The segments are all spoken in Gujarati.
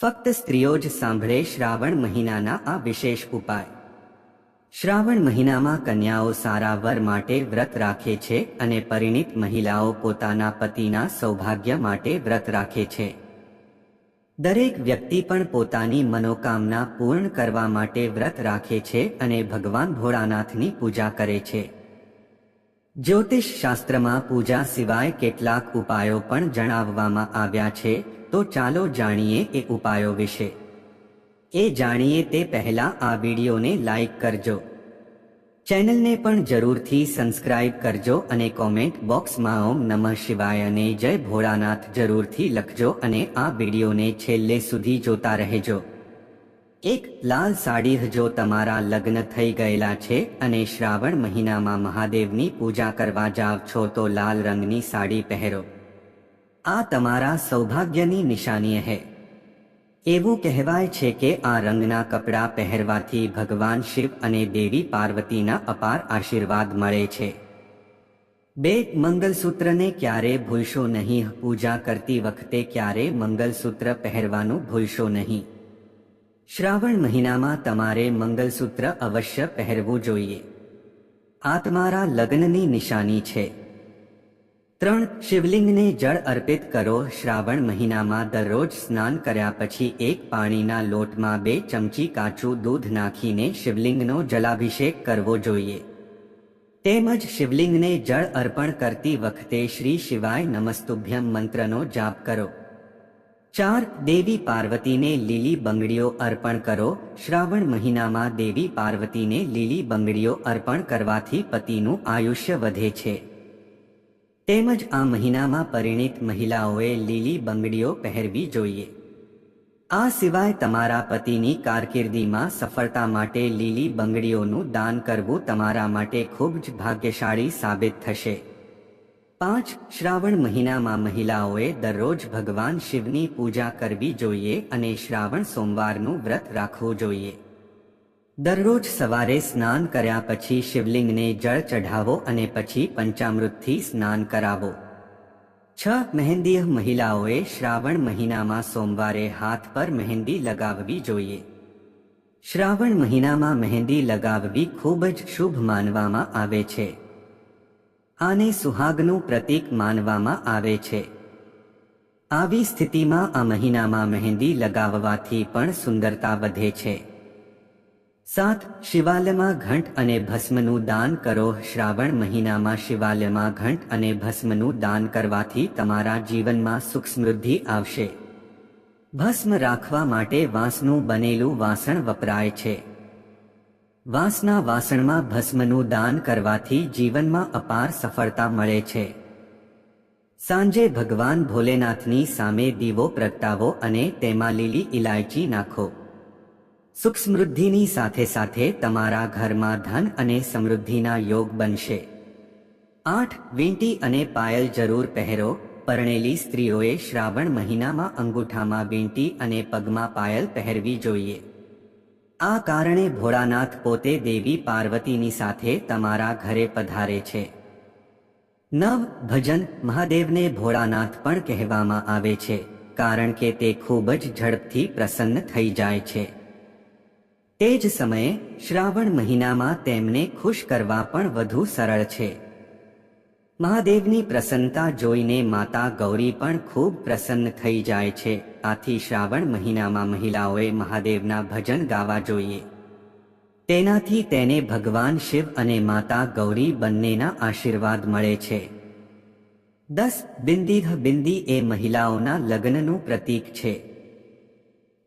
ફક્ત સ્ત્રીઓ જ સાંભળે શ્રાવણ મહિનાના આ વિશેષ ઉપાય. શ્રાવણ મહિનામાં કન્યાઓ સારા વર માટે વ્રત રાખે છે અને પરિણીત મહિલાઓ પોતાના પતિના સૌભાગ્ય માટે વ્રત રાખે છે. દરેક વ્યક્તિ પણ પોતાની મનોકામના પૂર્ણ કરવા માટે વ્રત રાખે છે અને ભગવાન ભોળાનાથની પૂજા કરે છે. જ્યોતિષ શાસ્ત્રમાં પૂજા સિવાય કેટલાક ઉપાયો પણ જણાવવામાં આવ્યા છે, તો ચાલો જાણીએ એ ઉપાયો વિશે. એ જાણીએ તે પહેલા આ વિડીયોને લાઈક કરજો. ચેનલને પણ જરૂરથી સબસ્ક્રાઇબ કરજો અને કોમેન્ટ બોક્સમાં ઓમ નમઃ શિવાય અને જય ભોળાનાથ જરૂરથી લખજો અને આ વિડીયોને છેલ્લે સુધી જોતા રહેજો. એક લાલ સાડી જો તમારા લગ્ન થઈ ગયેલા છે અને શ્રાવણ મહિનામાં મહાદેવની પૂજા કરવા જાવ છો તો લાલ રંગની સાડી પહેરો. આ તમારા સૌભાગ્યની નિશાની હે. એવું કહેવાય છે કે આ રંગના કપડાં પહેરવાથી ભગવાન શિવ અને દેવી પાર્વતીના અપાર આશીર્વાદ મળે છે. બે, મંગલસૂત્રને ક્યારે ભૂલશો નહીં? પૂજા કરતી વખતે ક્યારે મંગલસૂત્ર પહેરવાનું ભૂલશો નહીં? શ્રાવણ મહિનામાં તમારે મંગલસૂત્ર અવશ્ય પહેરવું જોઈએ. આ તમારા લગ્નની નિશાની છે. ત્રણ શિવલિંગને જળ અર્પિત કરો શ્રાવણ મહિનામાં દરરોજ સ્નાન કર્યા પછી એક પાણીના લોટમાં બે ચમચી કાચું દૂધ નાખીને શિવલિંગનો જલાભિષેક કરવો જોઈએ. તેમજ શિવલિંગને જળ અર્પણ કરતી વખતે શ્રી શિવાય નમસ્તુભ્યમ મંત્રનો જાપ કરો. ચાર દેવી પાર્વતીને લીલી બંગડીઓ અર્પણ કરો. શ્રાવણ મહિનામાં દેવી પાર્વતીને લીલી બંગડીઓ અર્પણ કરવાથી પતિનું આયુષ્ય વધે છે. તેમજ આ મહિનામાં પરિણિત મહિલાઓએ લીલી બંગડીઓ પહેરવી જોઈએ. આ સિવાય તમારા પતિની કારકિર્દીમાં સફળતા માટે લીલી બંગડીઓનું દાન કરવું તમારા માટે ખૂબ જ ભાગ્યશાળી સાબિત થશે. પાંચ શ્રાવણ મહિનામાં મહિલાઓએ દરરોજ ભગવાન શિવની પૂજા કરવી જોઈએ અને શ્રાવણ સોમવારનું વ્રત રાખવું જોઈએ. દરરોજ સવારે સ્નાન કર્યા પછી શિવલિંગને જળ ચઢાવો અને પછી પંચામૃતથી સ્નાન કરાવો. છ મહેંદીય મહિલાઓએ શ્રાવણ મહિનામાં સોમવારે હાથ પર મહેંદી લગાવવી જોઈએ. શ્રાવણ મહિનામાં મહેંદી લગાવવી ખૂબ જ શુભ માનવામાં આવે છે. આને સુહાગનું પ્રતીક માનવામાં આવે છે. આવી સ્થિતિમાં આ મહિનામાં મહેંદી લગાવવાથી પણ સુંદરતા વધે છે. સાત, શિવાલયમાં ઘંટ અને ભસ્મનું દાન કરો. શ્રાવણ મહિનામાં શિવાલયમાં ઘંટ અને ભસ્મનું દાન કરવાથી તમારા જીવનમાં સુખ સમૃદ્ધિ આવશે. ભસ્મ રાખવા માટે વાંસનું બનેલું વાસણ વપરાય છે. વાંસના વાસણમાં ભસ્મનું દાન કરવાથી જીવનમાં અપાર સફળતા મળે છે. સાંજે ભગવાન ભોલેનાથની સામે દીવો પ્રગટાવો અને તેમાં લીલી ઇલાયચી નાખો. સુખ સમૃદ્ધિની સાથે સાથે તમારા ઘરમાં ધન અને સમૃદ્ધિના યોગ બનશે. આઠ, વીંટી અને પાયલ જરૂર પહેરો. પરણેલી સ્ત્રીઓએ શ્રાવણ મહિનામાં અંગૂઠામાં વીંટી અને પગમાં પાયલ પહેરવી જોઈએ. આ કારણે ભોળાનાથ પોતે દેવી પાર્વતીની સાથે તમારા ઘરે પધારે છે. નવ ભજન મહાદેવને ભોળાનાથ પણ કહેવામાં આવે છે, કારણ કે તે ખૂબ જ ઝડપથી પ્રસન્ન થઈ જાય છે. તે જ સમયે શ્રાવણ મહિનામાં તેમને ખુશ કરવા પણ વધુ સરળ છે. મહાદેવની પ્રસન્નતા જોઈને માતા ગૌરી પણ ખૂબ પ્રસન્ન થઈ જાય છે. આથી શ્રાવણ મહિનામાં મહિલાઓએ મહાદેવના ભજન ગાવા જોઈએ. તેનાથી તેને ભગવાન શિવ અને માતા ગૌરી બંનેના આશીર્વાદ મળે છે. દસ બિંદીધ બિંદી એ મહિલાઓના લગ્નનું પ્રતીક છે.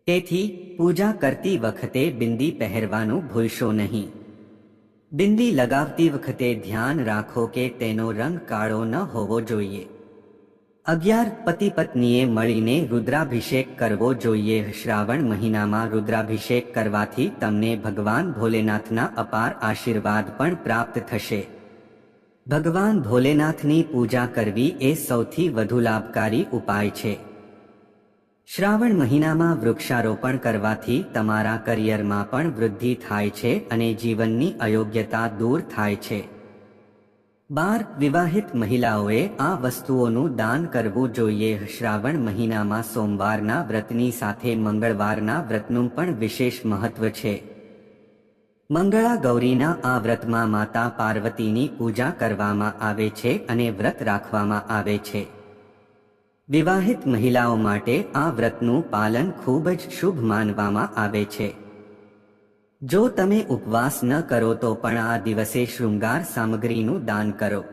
તેથી પૂજા કરતી વખતે બિંદી પહેરવાનું ભૂલશો નહીં. બિંદી લગાવતી વખતે ધ્યાન રાખો કે તેનો રંગ કાળો ન હોવો જોઈએ. અગિયાર પતિ પત્નીએ મળીને રુદ્રાભિષેક કરવો જોઈએ. શ્રાવણ મહિનામાં રુદ્રાભિષેક કરવાથી તમને ભગવાન ભોલેનાથના અપાર આશીર્વાદ પણ પ્રાપ્ત થશે. ભગવાન ભોલેનાથની પૂજા કરવી એ સૌથી વધુ લાભકારી ઉપાય છે. શ્રાવણ મહિનામાં વૃક્ષારોપણ કરવાથી તમારા કરિયરમાં પણ વૃદ્ધિ થાય છે અને જીવનની અયોગ્યતા દૂર થાય છે. બાર વિવાહિત મહિલાઓએ આ વસ્તુઓનું દાન કરવું જોઈએ. શ્રાવણ મહિનામાં સોમવારના વ્રતની સાથે મંગળવારના વ્રતનું પણ વિશેષ મહત્વ છે. મંગળા ગૌરીના આ વ્રતમાં માતા પાર્વતીની પૂજા કરવામાં આવે છે અને વ્રત રાખવામાં આવે છે. વિવાહિત મહિલાઓ માટે આ વ્રતનું પાલન ખૂબ જ શુભ માનવામાં આવે છે. જો તમે ઉપવાસ ન કરો તો પણ આ દિવસે શૃંગાર સામગ્રીનું દાન કરો.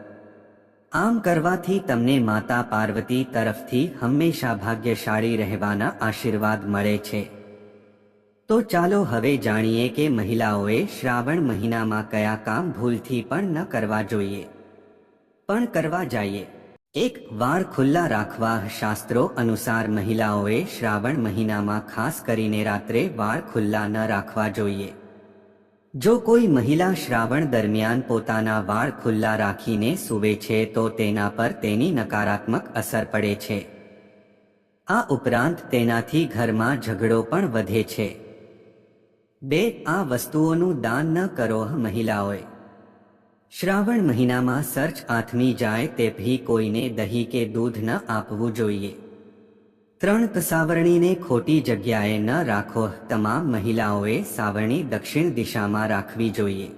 આમ કરવાથી તમને માતા પાર્વતી તરફથી હંમેશા ભાગ્યશાળી રહેવાના આશીર્વાદ મળે છે. તો ચાલો હવે જાણીએ કે મહિલાઓએ શ્રાવણ મહિનામાં કયા કામ ભૂલથી પણ ન કરવા જોઈએ. પણ કરવા જઈએ. એક વાળ ખુલ્લા રાખવા શાસ્ત્રો અનુસાર મહિલાઓએ શ્રાવણ મહિનામાં ખાસ કરીને રાત્રે વાળ ખુલ્લા ન રાખવા જોઈએ. જો કોઈ મહિલા શ્રાવણ દરમિયાન પોતાના વાળ ખુલ્લા રાખીને સૂવે છે તો તેના પર તેની નકારાત્મક અસર પડે છે. આ ઉપરાંત તેનાથી ઘરમાં ઝઘડો પણ વધે છે. બે, આ વસ્તુઓનું દાન ન કરો, મહિલાઓએ. શ્રાવણ મહિનામાં સર્ચ આથમી જાય તે ભી કોઈને દહીં કે દૂધ ન આપવું જોઈએ. ત્રણ કસાવરણીને ખોટી જગ્યાએ ન રાખો, તમામ મહિલાઓએ સાવરણી દક્ષિણ દિશામાં રાખવી જોઈએ.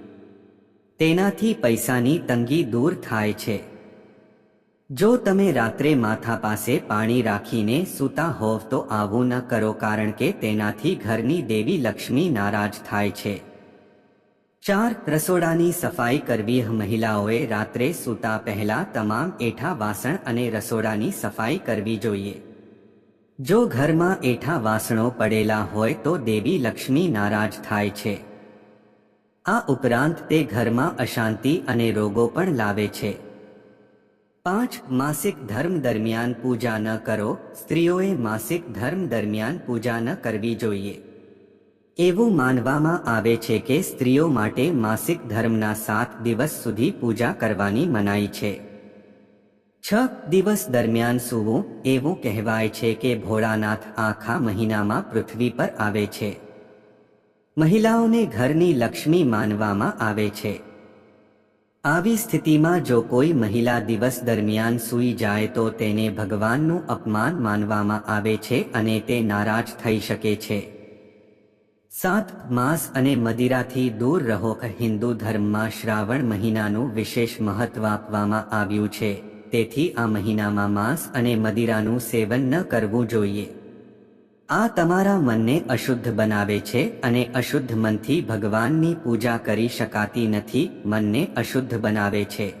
તેનાથી પૈસાની તંગી દૂર થાય છે. જો તમે રાત્રે માથા પાસે પાણી રાખીને સૂતા હોવ તો આવું ન કરો કારણ કે તેનાથી ઘરની દેવી લક્ષ્મી નારાજ થાય છે. ચાર રસોડાની સફાઈ કરવી મહિલાઓએ રાત્રે સૂતા પહેલા તમામ એઠા વાસણ અને રસોડાની સફાઈ કરવી જોઈએ. જો ઘરમાં એઠા વાસણો પડેલા હોય તો દેવી લક્ષ્મી નારાજ થાય છે. આ ઉપરાંત તે ઘરમાં અશાંતિ અને રોગો પણ લાવે છે. પાંચ માસિક ધર્મ દરમિયાન પૂજા ન કરો, સ્ત્રીઓએ માસિક ધર્મ દરમિયાન પૂજા ન કરવી જોઈએ. એવું માનવામાં આવે છે કે સ્ત્રીઓ માટે માસિક ધર્મના સાત દિવસ સુધી પૂજા કરવાની મનાઈ છે. છ દિવસ દરમિયાન સૂવું એવું કહેવાય છે કે ભોળાનાથ આખા મહિનામાં પૃથ્વી પર આવે છે. મહિલાઓને ઘરની લક્ષ્મી માનવામાં આવે છે. આવી સ્થિતિમાં જો કોઈ મહિલા દિવસ દરમિયાન સૂઈ જાય તો તેને ભગવાનનું અપમાન માનવામાં આવે છે અને તે નારાજ થઈ શકે છે. સાત માસ અને મદિરાથી દૂર રહો, હિન્દુ ધર્મમાં શ્રાવણ મહિનાનું વિશેષ મહત્વ આપવામાં આવ્યું છે. તેથી આ મહિનામાં માંસ અને મદિરાનું સેવન ન કરવું જોઈએ. આ તમારા મનને અશુદ્ધ બનાવે છે અને અશુદ્ધ મનથી ભગવાનની પૂજા કરી શકાતી નથી, મનને અશુદ્ધ બનાવે છે.